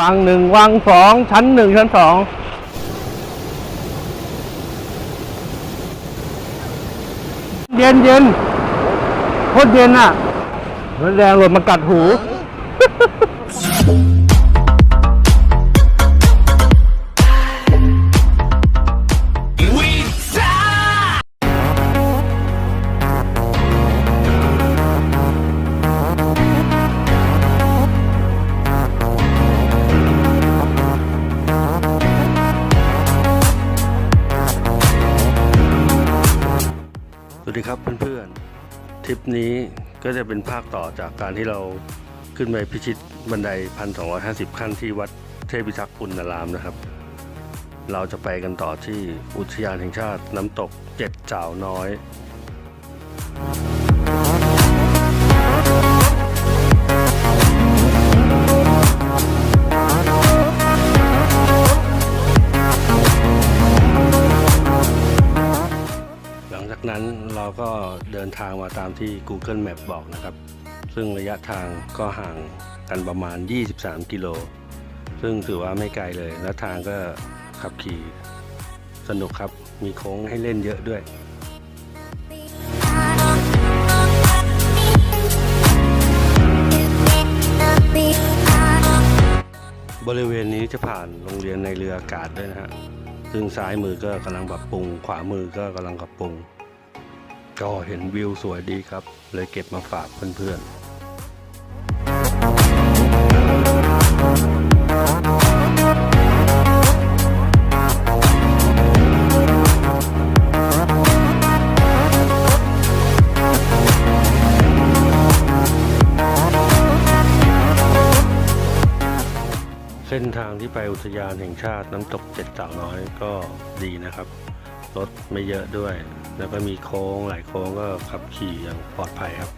วังหนึ่งวังสองชั้นหนึ่งชั้นสองเย็นเย็นโคตรเย็นอะแรงหล่นมากัดหู สวัสดีครับเพื่อนๆทริปนี้ก็จะเป็นภาคต่อจากการที่เราขึ้นไปพิชิตบันได 1,250 ขั้นที่วัดเทพิทักษ์ปุณณารามนะครับ เราจะไปกันต่อที่อุทยานแห่งชาติน้ำตกเจ็ดจ่าวน้อย เราก็เดินทางมาตามที่ Google Map บอกนะครับ ซึ่งระยะทางก็ห่างกันประมาณ 23 กิโล ซึ่งถือว่าไม่ไกลเลย และทางก็ขับขี่สนุกครับ มีโค้งให้เล่นเยอะด้วยบริเวณนี้จะผ่านโรงเรียนในเรืออากาศด้วยนะฮะ ซึ่งซ้ายมือก็กำลังปรับปรุง ขวามือก็กำลังปรับปรุง ก็เห็นวิวสวยดีครับ เลยเก็บมาฝากเพื่อนๆเส้นทางที่ไปอุทยานแห่งชาติน้ำตกเจ็ดสาวน้อยก็ดีนะครับ รถไม่เยอะด้วย แล้วก็มีโค้งหลายโค้งก็ขับขี่อย่างปลอดภัยครับ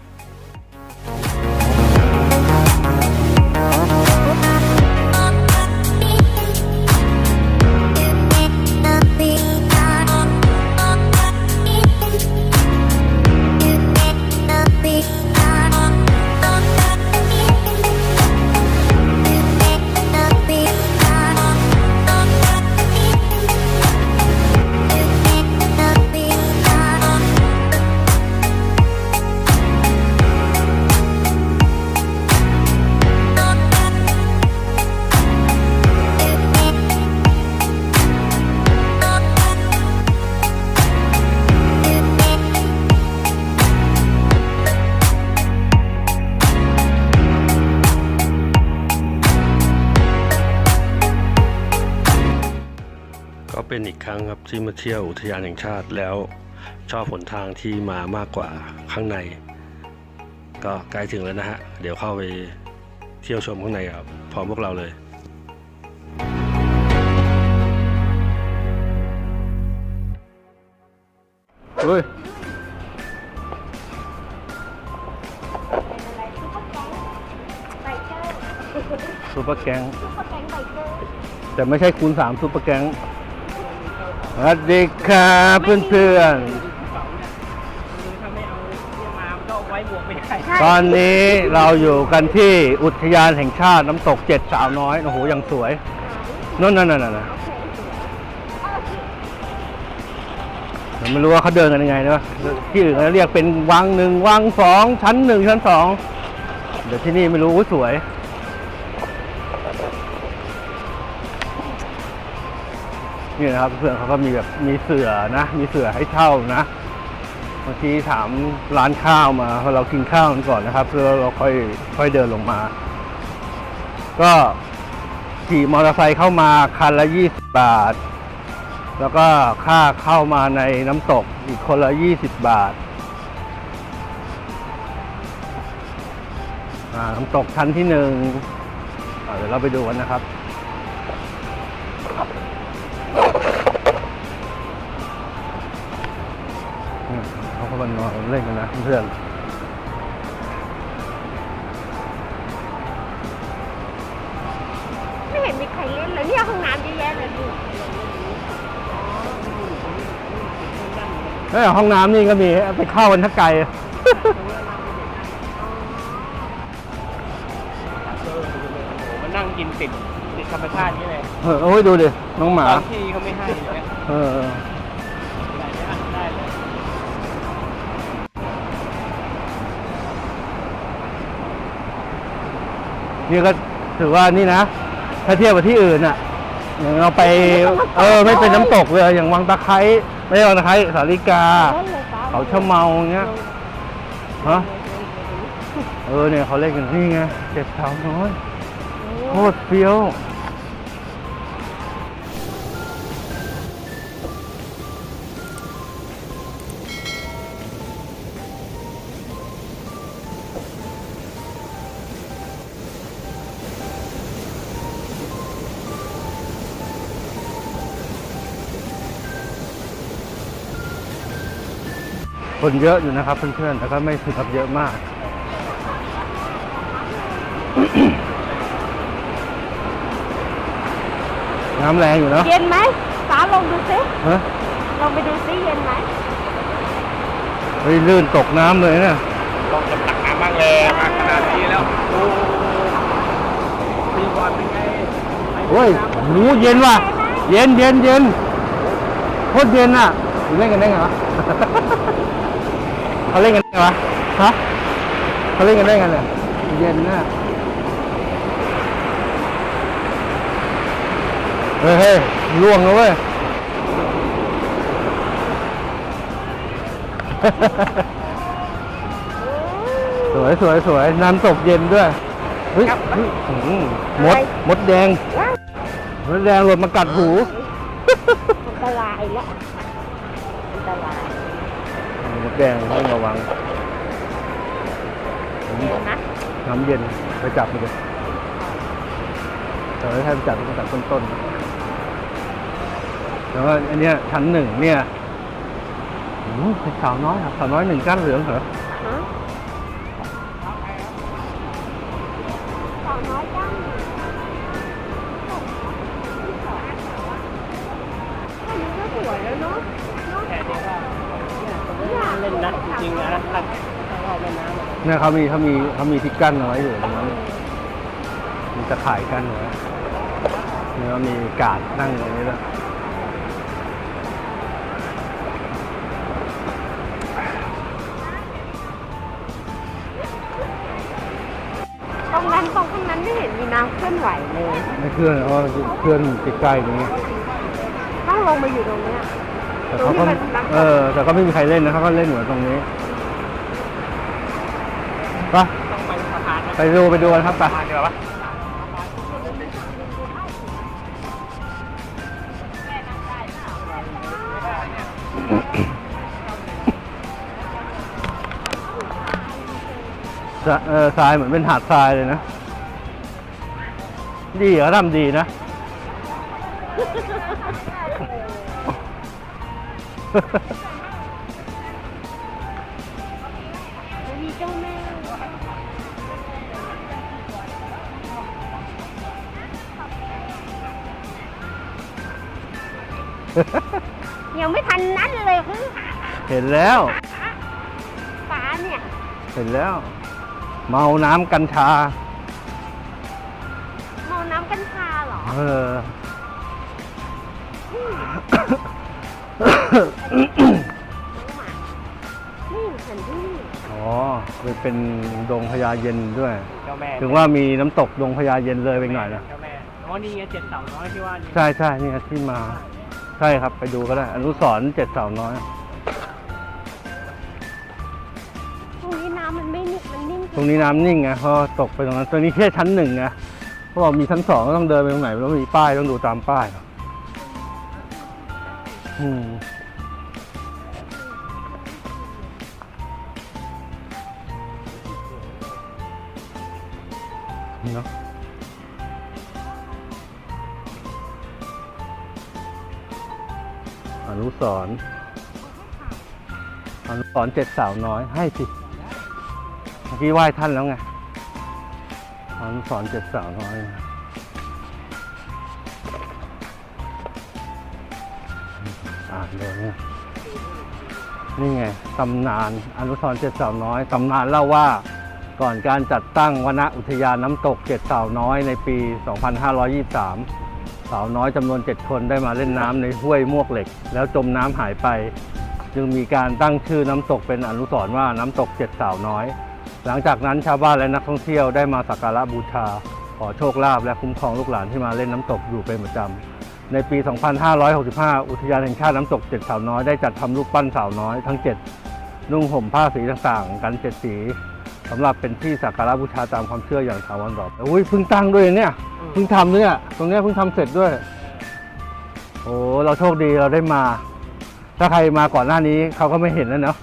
เป็นอีกครั้งครับที่มาเที่ยวอุทยานแห่งชาติแล้วชอบหนทางที่มามากกว่าข้างใน ก็ใกล้ถึงแล้วนะฮะ เดี๋ยวเข้าไปเที่ยวชมข้างในครับพร้อมพวกเราเลยเฮ้ยซูเปอร์แก๊งแต่ไม่ใช่คูณสามซูเปอร์แก๊ง สวัสดีครับเพื่อนถ้าไม่เอาเรียกมาก็ไว้บวกไม่ได้ๆตอนนี้เราอยู่กันที่อุทยานแห่งชาติน้ำตกเจ็ดสาวน้อย โอ้โหยังสวยนั่นนั่นนั่นนั่นเราไม่รู้ว่าเขาเดินกันยังไงนะที่อื่นเขาเรียกเป็นวังหนึ่งวังสองชั้นหนึ่งชั้นสองเดี๋ยวที่นี่ไม่รู้อุ๊ยสวย นี่นะครับเพื่อนเขาก็มีแบบมีเสือนะ มีเสือให้เช่านะบางทีถามร้านข้าวมาพอเรากินข้าวกันก่อนนะครับแล้วเราค่อยค่อยเดินลงมา ก็ขี่มอเตอร์ไซค์เข้ามาคันละ20บาท แล้วก็ค่าเข้ามาในน้ำตกอีกคนละ20บาทอ่าน้ำตกชั้นที่หนึ่งเดี๋ยวเราไปดูกันนะครับ เขาก็มานอนเล่นกันนะเพื่อนไม่เห็นมีใครเล่นเลยเนี่ยห้องน้ำเยอะแยะเลยดูแล้วห้องน้ำนี่ก็มีไปเข้ากันทักไกลโอ้โหมันนั่งกินติดติดธรรมชาตินี่เลยเออโอ้ยดูดิน้องหมาบางที่เขาไม่ให้อย่างเงี้ยเออ นี่ก็ถือว่านี่นะ ถ้าเทียบกับที่อื่นอะอย่างเราไป เออไม่เป็นน้ำตกเลย อย่างวังตะไคร้ไม่ใช่วังตะไคร้สาลิกาเล่นเลยป้าเขาชะเมาอย่างเงี้ยฮะ เออเนี่ยเขาเล่นกันนี่ไงเจ็บเท้าน้อยโคตรเฟี้ยว คนเยอะอยู่นะครับเพื่อนๆแต่ก็ไม่ถึงกับเยอะมากน้ำแรงอยู่เนาะเย็นไหมป้าลงดูซิฮะลงไปดูซิเย็นไหมเฮ้ยลื่นตกน้ำเลยเนี่ยต้องจะตักน้ำบ้างเลยมาขนาดนี้แล้วโอ้ปีก่อนเป็นไงโอ้ยหูเย็นว่ะ เย็นเย็นเย็นโคตรเย็นอะเล่นกันได้ไงวะ เขาเล่นกันได้ไงวะฮะเขาเล่นกันได้ไงเนี่ยเย็นน่ะเฮ้ยเฮ้ยล่วงแล้วเว้ยสวยสวยสวยน้ำตกเย็นด้วยเฮ้ยเฮ้ยอื้อหือมดมดแดงว้าวมดแดงหล่นมากัดหู อันตรายละอันตราย มดแดงต้องระวังเย็นนะน้ำเย็นไปจับมันเลยแต่ว่าถ้าไปจับต้องจับต้นๆแต่ว่าอันเนี้ยชั้นหนึ่งเนี่ยโอ้โหเป็นสาวน้อยอะสาวน้อยหนึ่งก้านเหลืองเหรอ เนี่ยเขามีเขามีเขามีที่กั้นเอาไว้อยู่ตรงนั้นมีตะข่ายกั้นเอาไว้เนี่ยมีกาดนั่งตรงนี้แล้วยตรงนั้นตรงข้างนั้นไม่เห็นมีน้ำเคลื่อนไหวเลยไม่เคลื่อนเพราะว่าเคลื่อนติดใกล้ตรงนี้ต้องลงมาอยู่ตรงเนี้ยแต่เขาก็ตรงที่มันน้ำตกเออแต่ก็ไม่มีใครเล่นนะเขาก็เล่นเหมือนตรงนี้ ไปต้องไปสะพานนะไปดูไปดูกันครับไปสะพานเดียวปะสะเออทรายเหมือนเป็นหาดทรายเลยนะ ดีเหรอทำดีนะ ยังไม่ทันนั้นเลยคือเห็นแล้วฟ้าเนี่ย เห็นแล้ว เมาน้ำกัญชา เมาน้ำกัญชาเหรอ เออน้องหมานี่เห็นที่อ๋อเป็นดงพญาเย็นด้วย เจ้าแม่ถึงว่ามีน้ำตกดงพญาเย็นเลยไปหน่อยนะเจ้าแม่อ๋อนี่ไงเจ็ดเต่าน้อยที่ว่านี่ใช่ใช่นี่ที่มา ใช่ครับไปดูก็ได้ อนุสรณ์เจ็ดสาวน้อย ตรงนี้น้ำมันไม่นิ่งมันนิ่งตรงนี้น้ำนิ่งไงเพราะตกไปตรงนั้นตรงนี้แค่ชั้นหนึ่งไงเขาบอกมีชั้นสองก็ต้องเดินไปตรงไหนแล้วมีป้ายต้องดูตามป้ายอืม อนุสรอนุสรเจ็ดสาวน้อยให้สิเมื่อกี้ไหว้ท่านแล้วไงอนุสรเจ็ดสาวน้อยอ่านเลยนี่ยนี่ไงตำนานอนุสรณ์เจ็ดสาวน้อยตำนานเล่าว่าก่อนการจัดตั้งวนอุทยานน้ำตกเจ็ดสาวน้อยในปี 2523 สาวน้อยจำนวน 7 คนได้มาเล่นน้ำในห้วยมวกเหล็ก แล้วจมน้ำหายไป จึงมีการตั้งชื่อน้ำตกเป็นอนุสรณ์ว่าน้ำตกเจ็ดสาวน้อย หลังจากนั้นชาวบ้านและนักท่องเที่ยวได้มาสักการะบูชา ขอโชคลาภและคุ้มครองลูกหลานที่มาเล่นน้ำตกอยู่เป็นประจำในปี 2565 อุทยานแห่งชาติน้ำตกเจ็ดสาวน้อยได้จัดทำรูปปั้นสาวน้อยทั้ง 7 นุ่งห่มผ้าสีต่างๆ กันเจ็ดสีสำหรับเป็นที่สักการะบูชาตามความเชื่ออย่างถาวรต่อไปอุ้ยเพิ่งตั้งด้วยเนี่ย พิ่งทำด้วยเนี่ยตรงเนี้ยเพิ่งทำเสร็จด้วย โอ้เราโชคดีเราได้มา ถ้าใครมาก่อนหน้านี้เขาก็ไม่เห็นแล้วเนาะ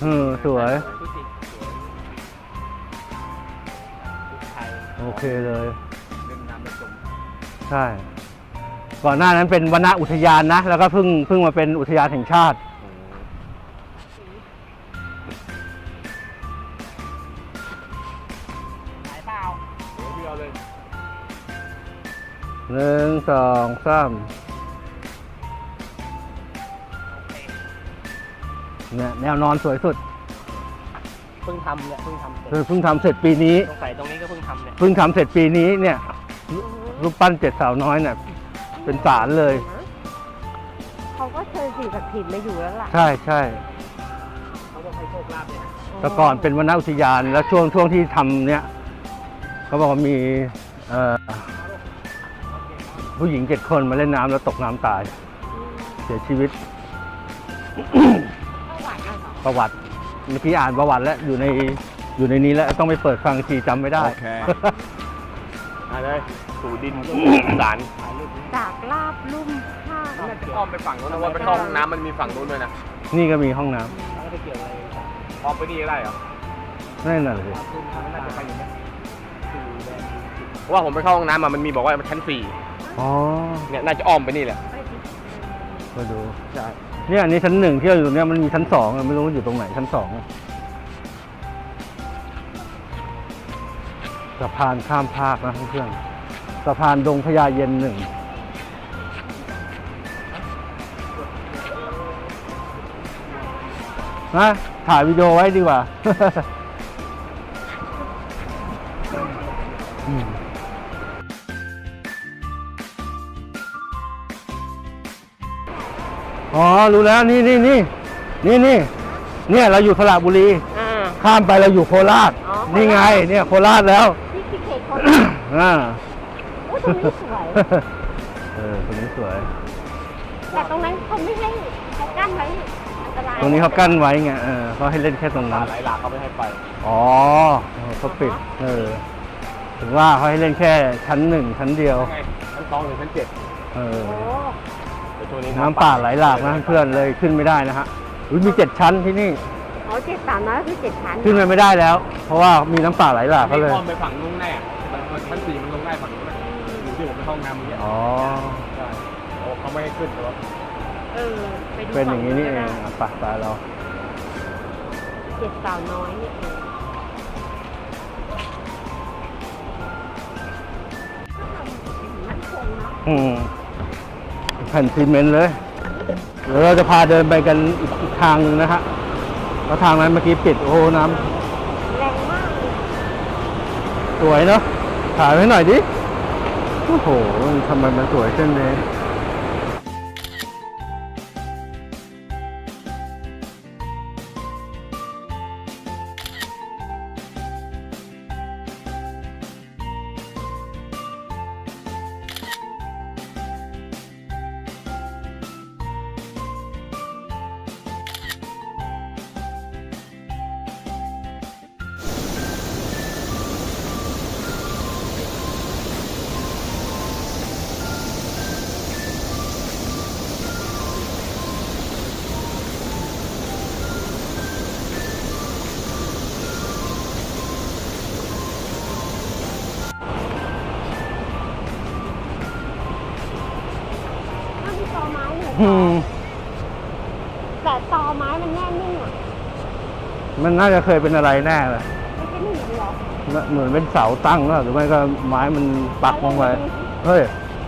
เออสวย โอเคเลยเล่นน้ำแล้วจมใช่ ก่อนหน้านั้นเป็นวนอุทยานนะ แล้วก็เพิ่งเพิ่งมาเป็นอุทยานแห่งชาติ หนึ่งสองสามเนี่ยแนวนอนสวยสุด เพิ่งทำเนี่ยเพิ่งทำเสร็จคือเพิ่งทำเสร็จปีนี้ สงสัยตรงนี้ก็เพิ่งทำเนี่ยเพิ่งทำเสร็จปีนี้เนี่ยรูปปั้นเจ็ดสาวน้อยเนี่ยเป็นศาลเลย เขาก็เชิญสิ่งศักดิ์สิทธิ์มาอยู่แล้วล่ะ ใช่ใช่เขาต้องให้โชคลาภเนี่ยนะแต่ก่อนเป็นวนอุทยานแล้วช่วงช่วงที่ทำเนี่ยเขาบอกว่ามีเอ่อ ผู้หญิงเจ็ดคนมาเล่นน้ำแล้วตกน้ำตาย เสียชีวิตประวัติอะเหรอประวัติเมื่อกี้อ่านประวัติแล้วอยู่ในอยู่ในนี้แล้วต้องไปเปิดฟังอีกทีจำไม่ได้ โอเค มาเลยสู่ดินสารจากลาบลุ่มข้าวน่าจะอ้อมไปฝั่งนู้นนะว่าไปเข้าห้องน้ำมันมีฝั่งนู้นด้วยนะนี่ก็มีห้องน้แล้วก็ไปเกี่ยวอะไรกับอ้อมไปนี่ได้เหรอำนั่นน่ะสิภาพรุ่นทำน่าจะไปอยู่เนี่ยสี่แดงเพราะว่าผมไปเข้าห้องน้ำมามันมีบอกว่ามันชั้นสี่ อ๋อเนี่ยน่าจะอ้อมไปนี่แหละมาดูใช่เนี่ยอันนี้ชั้นหนึ่งที่เราอยู่เนี่ยมันมีชั้นสองอะไม่รู้ว่าอยู่ตรงไหนชั้นสองอะสะพานข้ามภาคนะเพื่อนๆสะพานดงพญาเย็นหนึ่งนะถ่ายวิดีโอไว้ดีกว่า อ๋อ รู้แล้ว นี่นี่นี่นี่นี่เนี่ยเราอยู่สระบุรี อ่า ข้ามไปเราอยู่โคราช อ๋อนี่ไง เนี่ยโคราชแล้ว ที่พี่เขตเขาอ่าโอ้ยตรงนี้สวย เออตรงนี้สวย แต่ตรงนั้นเขาไม่ให้เขากั้นไว้อันตรายตรงนี้เขากั้นไว้ไง เออเขาให้เล่นแค่ตรงนั้น หลายหลากเขาไม่ให้ไป อ๋อเขาปิด เออ ถึงว่าเขาให้เล่นแค่ชั้นหนึ่งชั้นเดียว ไงชั้นสองหรือชั้นเจ็ดเออ โอ้แต่ ช่วงนี้น้ำป่าไหลหลากนะเพื่อนเลยขึ้นไม่ได้นะฮะอุ๊ยมีเจ็ดชั้นที่นี่อ๋อเจ็ดสามน้อยคือเจ็ดชั้นขึ้นไปไม่ได้แล้ว เพราะว่ามีน้ำป่าไหลหลากไม่เขาเลยอ้อมไปฝั่งนู้นแน่มันมันชั้นสี่มันลงได้ฝั่งนู้นนะอยู่ที่ผมไปเข้าห้องน้ำเมื่อกี้อ๋อ ใช่โอ้เขาไม่ให้ขึ้นแต่ว่าเออไปดูเป็นอย่างนี้นี่เองฝั่อะไปไปเราเจ็ดสาวน้อยนี่เองมันคงเนาะอืม แผ่นซีเมนต์เลย เดี๋ยวเราจะพาเดินไปกันอีกทางหนึ่งนะฮะแล้วทางนั้นเมื่อกี้ปิดโอ้โน้แรงมากเลยำสวยเนาะถ่ายให้หน่อยดิ โอ้โหทำไมมันสวยเช่นนี้ อไม้อยู่อืม แต่ตอไม้มันแน่นิ่งอะมันน่าจะเคยเป็นอะไรแน่เลยไม่ใช่หนีหรอกเหมือนเป็นเสาตั้งแล้วหรือไม่ก็ไม้มันปักลงไป เฮ้ย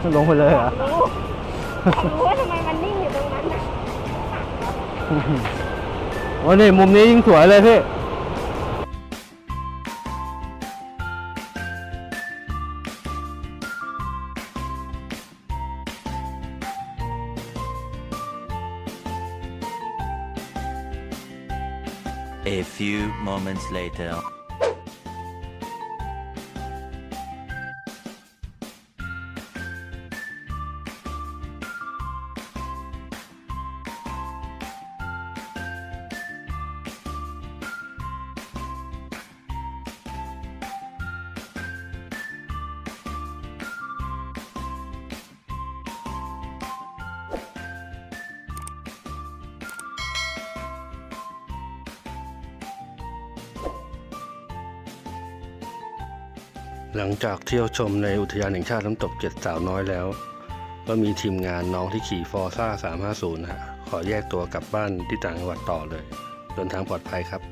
มันลงไปเลยเหรอรู้อยากรู้ว่าทำไมมันนิ่งอยู่ตรงนั้นน่ะ โอ้นี่มุมนี้ยิ่งสวยเลยพี่ A few moments later. หลังจากเที่ยวชมในอุทยานแห่งชาติน้ำตกเจ็ดสาวน้อยแล้ว ก็มีทีมงานน้องที่ขี่ฟอร์ซ่า350นะฮะขอแยกตัวกลับบ้านที่ต่างจังหวัดต่อเลยเดินทางปลอดภัยครับ